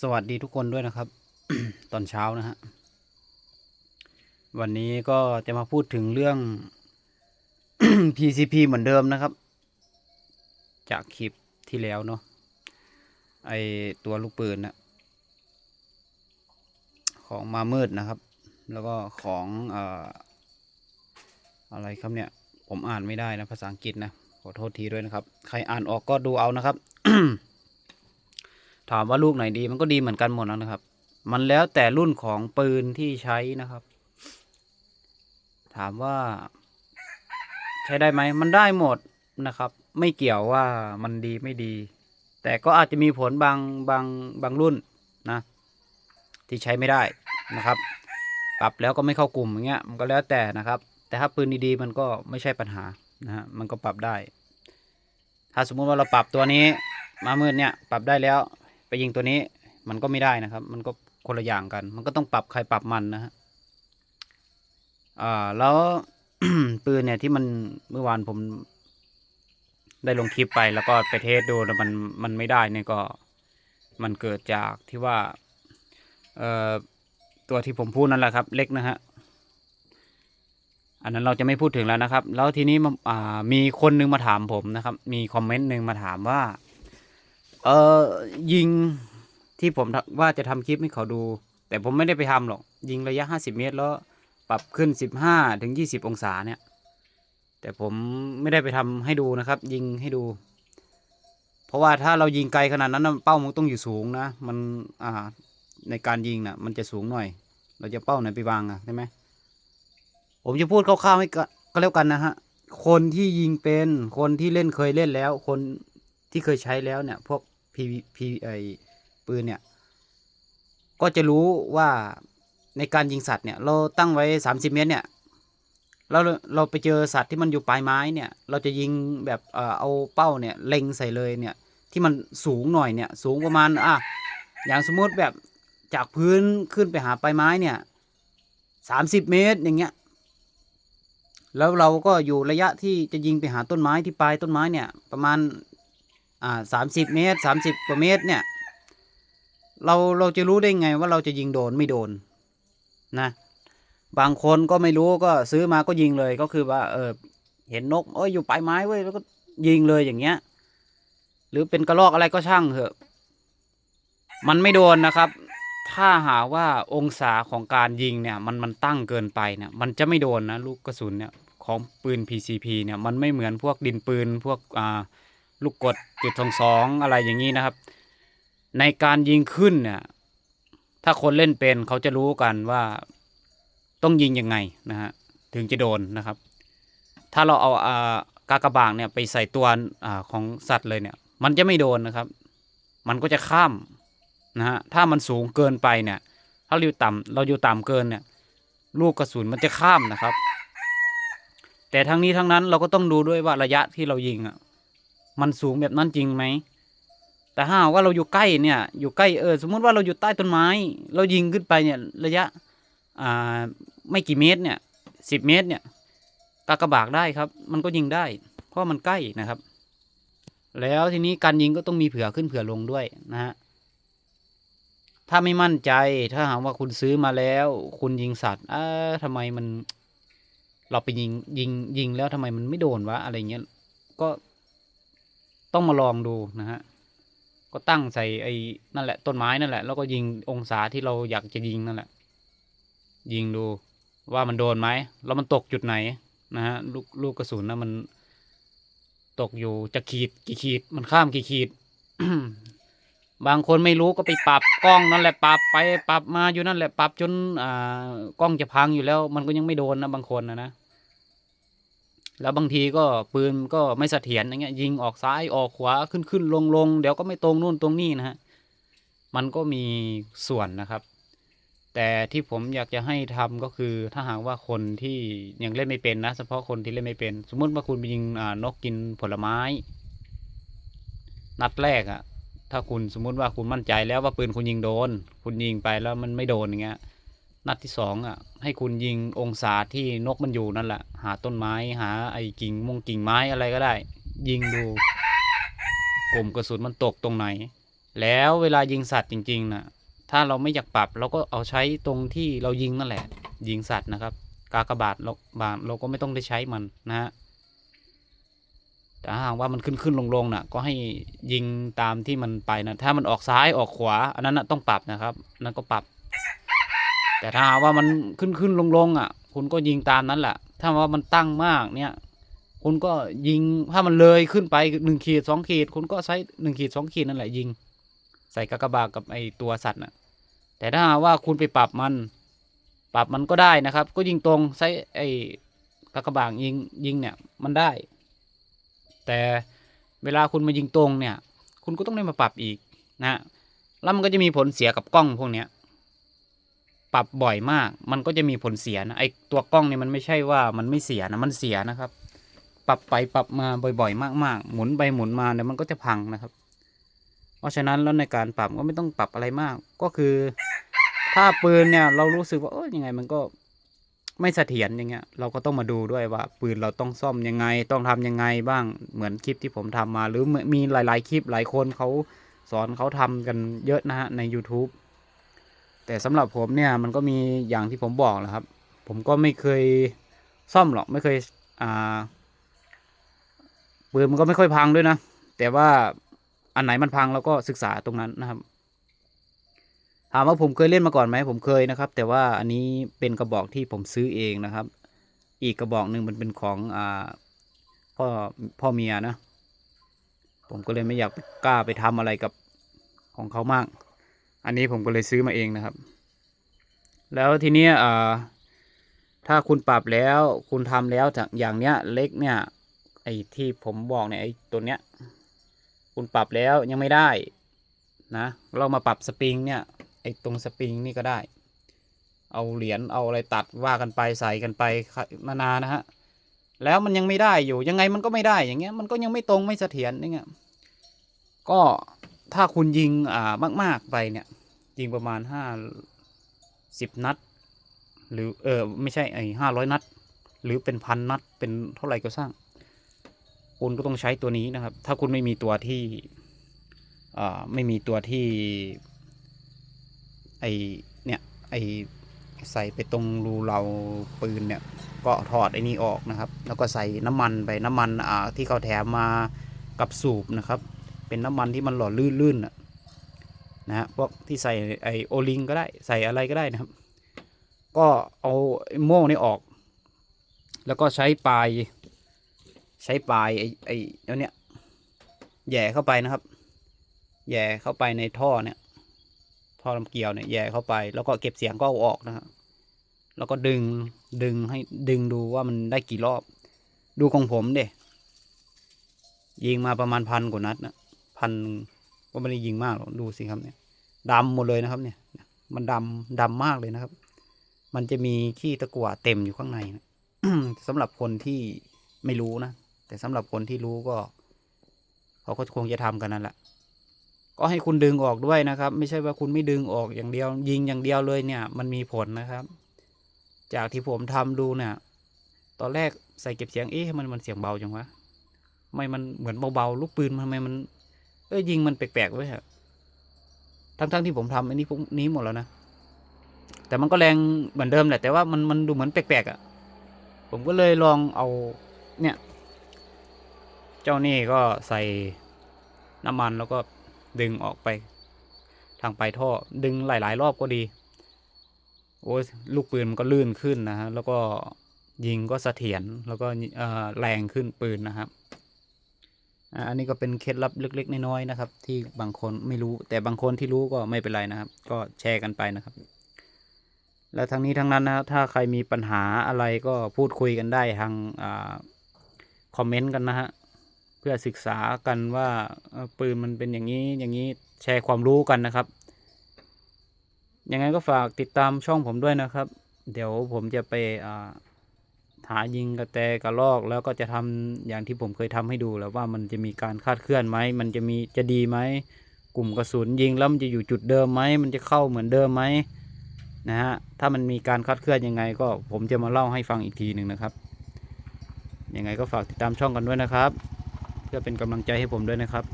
สวัสดีทุกคนด้วยนะครับ ตอนเช้านะฮะ วันนี้ก็จะมาพูดถึงเรื่อง PCP เหมือนเดิมนะครับ จากคลิปที่แล้วเนาะไอตัวลูกปืนนะของมามืดนะครับ แล้วก็ของอ่ออะไรครับเนี่ย ผมอ่านไม่ได้นะภาษาอังกฤษนะขอโทษทีด้วยนะครับ ใครอ่านออกก็ดูเอานะครับ ถามว่าลูกไหนดีมันก็ดีเหมือนกันหมดนะครับ มันแล้วแต่รุ่นของปืนที่ใช้นะครับ ถามว่า ใช้ได้ไหมมันได้หมดนะครับ ไม่เกี่ยวว่ามันดีไม่ดี แต่ก็อาจจะมีผลบางบางบางรุ่นนะ ที่ใช้ไม่ได้นะครับ ปรับแล้วก็ไม่เข้ากลุ่มอย่างเงี้ยมันก็แล้วแต่นะครับ แต่ถ้าปืนดีๆมันก็ไม่ใช่ปัญหานะฮะมันก็ปรับได้ ถ้าสมมุติว่าเราปรับตัวนี้มามืดเนี่ยปรับได้แล้ว ไปยิงตัวนี้มันก็ไม่ได้นะครับ มันก็คนละอย่างกัน มันก็ต้องปรับใครปรับมันนะฮะอ่าแล้วปืนเนี่ยที่มันเมื่อวานผมได้ลงคลิปไปแล้วก็ไปเทสดูแล้วมันมันไม่ได้เนี่ยก็มันเกิดจากที่ว่าเอ่อตัวที่ผมพูดนั่นแหละครับเล็กนะฮะอันนั้นเราจะไม่พูดถึงแล้วนะครับ แล้วทีนี้มาอ่ามีคนนึงมาถามผมนะครับ มีคอมเมนต์หนึ่งมาถามว่า เออยิงที่ผมว่าจะทำคลิปให้เขาดู แต่ผมไม่ได้ไปทำหรอก ยิงระยะ 50 เมตรแล้วปรับขึ้น 15ถึง20 องศาเนี่ย แต่ผมไม่ได้ไปทำให้ดูนะครับ ยิงให้ดู เพราะว่าถ้าเรายิงไกลขนาดนั้นเป้ามันต้องอยู่สูงนะ มันอ่าในการยิงน่ะ มันจะสูงหน่อย เราจะเป้าไหนไปวางอะใช่ไหมผมจะพูดคร่าวๆให้ก็ก็แล้วกันนะฮะคนที่ยิงเป็นคนที่เล่นเคยเล่นแล้ว คนที่เคยใช้แล้วเนี่ย พวก พีพีไอปืนเนี่ย ก็จะรู้ว่าในการยิงสัตว์เนี่ย เราตั้งไว้ 30 เมตรเนี่ยเราเราไปเจอสัตว์ที่มันอยู่ปลายไม้เนี่ย เราจะยิงแบบเอ่อเอาเป้าเนี่ยเล็งใส่เลยเนี่ย ที่มันสูงหน่อยเนี่ย สูงประมาณอะอย่างสมมติแบบจากพื้นขึ้นไปหาปลายไม้เนี่ย30เมตรอย่างเงี้ย แล้วเราก็อยู่ระยะที่จะยิงไปหาต้นไม้ที่ปลายต้นไม้เนี่ย ประมาณ อ่าสามสิบเมตรสามสิบกว่าเมตรเนี่ย เราเราจะรู้ได้ไงว่าเราจะยิงโดนไม่โดนนะบางคนก็ไม่รู้ก็ซื้อมาก็ยิงเลยก็คือว่าเออเห็นนกเอ้ยอยู่ปลายไม้เว้ยแล้วก็ยิงเลยอย่างเงี้ย หรือเป็นกระรอกอะไรก็ช่างเถอะ มันไม่โดนนะครับ ถ้าหาว่าองศาของการยิงเนี่ยมันมันตั้งเกินไปเนี่ยมันจะไม่โดนนะลูกกระสุนเนี่ยของปืน PCP เนี่ยมันไม่เหมือนพวกดินปืนพวกอ่า ลูกกดจุดสองสองอะไรอย่างนี้นะครับ ในการยิงขึ้นเนี่ยถ้าคนเล่นเป็นเขาจะรู้กันว่าต้องยิงยังไงนะฮะถึงจะโดนนะครับ ถ้าเราเอาอากากระบางเนี่ยไปใส่ตัวอาของสัตว์เลยเนี่ย มันจะไม่โดนนะครับ มันก็จะข้ามนะฮะถ้ามันสูงเกินไปเนี่ยถ้าเราอยู่ต่ำเราอยู่ต่ำเกินเนี่ย ลูกกระสุนมันจะข้ามนะครับ แต่ทั้งนี้ทั้งนั้นเราก็ต้องดูด้วยว่าระยะที่เรายิงอะ มันสูงแบบนั้นจริงไหม แต่ถ้าหากว่าเราอยู่ใกล้เนี่ย อยู่ใกล้เออสมมุติว่าเราอยู่ใต้ต้นไม้ เรายิงขึ้นไปเนี่ยระยะอ่าไม่กี่เมตรเนี่ยสิบเมตรเนี่ยกากระบากได้ครับ มันก็ยิงได้ เพราะมันใกล้นะครับ แล้วทีนี้การยิงก็ต้องมีเผื่อขึ้นเผื่อลงด้วยนะฮะถ้าไม่มั่นใจถ้าหากว่าคุณซื้อมาแล้ว คุณยิงสัตว์อ่าทำไมมัน เราไปยิงยิงยิงแล้วทำไมมันไม่โดนวะอะไรเงี้ยก็ ต้องมาลองดูนะฮะก็ตั้งใส่ไอ้นั่นแหละต้นไม้นั่นแหละ แล้วก็ยิงองศาที่เราอยากจะยิงนั่นแหละ ยิงดูว่ามันโดนไหมแล้วมันตกจุดไหนนะฮะลูกลูกกระสุนนะมันตกอยู่จะขีดกี่ขีดมันข้ามกี่ขีด บางคนไม่รู้ก็ไปปรับกล้องนั่นแหละปรับไปปรับมาอยู่นั่นแหละปรับจนอ่ากล้องจะพังอยู่แล้ว มันก็ยังไม่โดนนะบางคนนะนะ แล้วบางทีก็ปืนก็ไม่เสถียรอย่างเงี้ยยิงออกซ้ายออกขวาขึ้นขึ้นลงลงเดี๋ยวก็ไม่ตรงนู่นตรงนี่นะฮะมันก็มีส่วนนะครับ แต่ที่ผมอยากจะให้ทำก็คือถ้าหากว่าคนที่ยังเล่นไม่เป็นนะเฉพาะคนที่เล่นไม่เป็น สมมติว่าคุณไปยิงนกกินผลไม้ นัดแรกอะถ้าคุณสมมุติว่าคุณมั่นใจแล้วว่าปืนคุณยิงโดน คุณยิงไปแล้วมันไม่โดนอย่างเงี้ย นัดที่สองอะให้คุณยิงองศาที่นกมันอยู่นั่นแหละ หาต้นไม้หาไอ้กิ่งมงกิ่งไม้อะไรก็ได้ ยิงดูกลุ่มกระสุนมันตกตรงไหน แล้วเวลายิงสัตว์จริงๆนะถ้าเราไม่อยากปรับเราก็เอาใช้ตรงที่เรายิงนั่นแหละ ยิงสัตว์นะครับ กากบาทเราบางเราก็ไม่ต้องได้ใช้มันนะฮะแต่ถ้าหากว่ามันขึ้นขึ้นลงลงน่ะ ก็ให้ยิงตามที่มันไปนะถ้ามันออกซ้ายออกขวา อันนั้นนะต้องปรับนะครับนนั้นก็ปรับ แต่ถ้าว่ามันขึ้นขึ้นลงลงอะ คุณก็ยิงตามนั้นแหละ ถ้าว่ามันตั้งมากเนี่ย คุณก็ยิงถ้ามันเลยขึ้นไปหนึ่งขีดสองขีด คุณก็ใช้หนึ่งขีดสองขีดนั่นแหละยิง ใส่กากบากับไอตัวสัตว์น่ะ แต่ถ้าว่าคุณไปปรับมัน ปรับมันก็ได้นะครับ ก็ยิงตรงใช้ไอ้กากบาทยิงยิงเนี่ยมันได้ แต่เวลาคุณมายิงตรงเนี่ย คุณก็ต้องได้มาปรับอีกนะแล้วมันก็จะมีผลเสียกับกล้องพวกเนี้ย ปรับบ่อยมาก มันก็จะมีผลเสียนะไอตัวกล้องเนี่ยมันไม่ใช่ว่ามันไม่เสียนะมันเสียนะครับ ปรับไปปรับมาบ่อยๆ มากๆ หมุนไปหมุนมาเนี่ยมันก็จะพังนะครับ เพราะฉะนั้นแล้วในการปรับก็ไม่ต้องปรับอะไรมาก ก็คือ ถ้าปืนเนี่ยเรารู้สึกว่าเออยังไงมันก็ไม่เสถียรอย่างเงี้ย เราก็ต้องมาดูด้วยว่า ปืนเราต้องซ่อมยังไง ต้องทำยังไงบ้างเหมือนคลิปที่ผมทำมา หรือมีหลาย ๆ คลิปหลายคนเขาสอนเขาทำกันเยอะนะฮะใน YouTube แต่สำหรับผมเนี่ยมันก็มีอย่างที่ผมบอกแหละครับ ผมก็ไม่เคยซ่อมหรอกไม่เคยอ่าปืนมันก็ไม่ค่อยพังด้วยนะ แต่ว่าอันไหนมันพังเราก็ศึกษาตรงนั้นนะครับ ถามว่าผมเคยเล่นมาก่อนไหมผมเคยนะครับ แต่ว่าอันนี้เป็นกระบอกที่ผมซื้อเองนะครับ อีกกระบอกหนึ่งมันเป็นของอ่าพ่อพ่อเมียนะ ผมก็เลยไม่อยากกล้าไปทำอะไรกับของเขามาก อันนี้ผมก็เลยซื้อมาเองนะครับ แล้วทีนี้ถ้าคุณปรับแล้วคุณทำแล้วจากอย่างเนี้ยเล็กเนี่ยไอ้ที่ผมบอกเนี่ยไอ้ตัวเนี้ยคุณปรับแล้วยังไม่ได้นะเรามาปรับสปริงเนี่ยไอ้ตรงสปริงนี่ก็ได้ เอาเหรียญเอาอะไรตัดว่ากันไปใส่กันไปนานานะฮะแล้วมันยังไม่ได้อยู่ยังไงมันก็ไม่ได้อย่างเงี้ยมันก็ยังไม่ตรงไม่เสถียรอย่างเงี้ยก็ถ้าคุณยิงอ่ามาก ๆไปเนี่ย ยิงประมาณห้าสิบนัด หรือเออไม่ใช่ไอ้ห้าร้อยนัด หรือเป็นพันนัดเป็นเท่าไหร่ก็สร้าง คุณก็ต้องใช้ตัวนี้นะครับ ถ้าคุณไม่มีตัวที่อ่าไม่มีตัวที่ไอเนี่ยไอใส่ไปตรงรูเราปืนเนี่ยก็ถอดไอ้นี่ออกนะครับ แล้วก็ใส่น้ำมันไปน้ำมันอ่าที่เขาแถมมากับสูบนะครับ เป็นน้ำมันที่มันหล่อลื่นๆ นะฮะพวกที่ใส่ไอโอลิงก็ได้ใส่อะไรก็ได้นะครับ ก็เอาโม่งนี่ออก แล้วก็ใช้ปลายใช้ปลายไอ้ไอแล้วเนี้ยแย่เข้าไปนะครับ แย่เข้าไปในท่อเนี่ยท่อลำเกลียวเนี่ยแย่เข้าไป แล้วก็เก็บเสียงก็เอาออกนะฮะแล้วก็ดึงดึงให้ดึงดูว่ามันได้กี่รอบ ดูของผมเด้ยิงมาประมาณพันกว่านัดนะพัน ก็ไม่ได้ยิงมากหรอกดูสิครับเนี่ยดำหมดเลยนะครับ เนี่ย มันดำดำมากเลยนะครับ มันจะมีขี้ตะกั่วเต็มอยู่ข้างในนะสำหรับคนที่ไม่รู้นะ แต่สำหรับคนที่รู้ก็เขาก็คงจะทำกันนั่นแหละก็ให้คุณดึงออกด้วยนะครับ ไม่ใช่ว่าคุณไม่ดึงออกอย่างเดียว ยิงอย่างเดียวเลยเนี่ย มันมีผลนะครับ จากที่ผมทำดูเนี่ย ตอนแรกใส่เก็บเสียงเอ๊ะมันมันเสียงเบาจังวะไม่มันเหมือนเบาๆลูกปืนทำไมมัน เอ้ยยิงมันแปลกๆไว้ฮะทั้งๆที่ผมทำอันนี้พวกนี้หมดแล้วนะ แต่มันก็แรงเหมือนเดิมแหละ แต่ว่ามันมันดูเหมือนแปลกๆอะ่ะ ผมก็เลยลองเอาเนี่ย เจ้านี่ก็ใส่น้ำมันแล้วก็ดึงออกไป ทางปลายท่อ ดึงหลาย ๆ รอบก็ดี โอ้ยลูกปืนมันก็ลื่นขึ้นนะฮะ แล้วก็ยิงก็เสถียรแล้วก็แรงขึ้นปืนนะครับ อันนี้ก็เป็นเคล็ดลับเล็ก ๆ น้อยๆนะครับ ที่บางคนไม่รู้ แต่บางคนที่รู้ก็ไม่เป็นไรนะครับ ก็แชร์กันไปนะครับ แล้วทั้งนี้ทั้งนั้นนะถ้าใครมีปัญหาอะไรก็พูดคุยกันได้ทางอคอมเมนต์กันนะฮะเพื่อศึกษากันว่าปืนมันเป็นอย่างนี้อย่างนี้แชร์ความรู้กันนะครับยังไงก็ฝากติดตามช่องผมด้วยนะครับ เดี๋ยวผมจะไปอ่า หายิงกระแตกระลอกแล้วก็จะทำอย่างที่ผมเคยทำให้ดูแล้วว่ามันจะมีการคาดเคลื่อนไหมมันจะมีจะดีไหมกลุ่มกระสุนยิงแล้วมันจะอยู่จุดเดิมไหมมันจะเข้าเหมือนเดิมไหมนะฮะถ้ามันมีการคาดเคลื่อนยังไง ก็ผมจะมาเล่าให้ฟังอีกทีหนึ่งนะครับยังไงก็ฝากติดตามช่องกันด้วยนะครับ เพื่อเป็นกำลังใจให้ผมด้วยนะครับ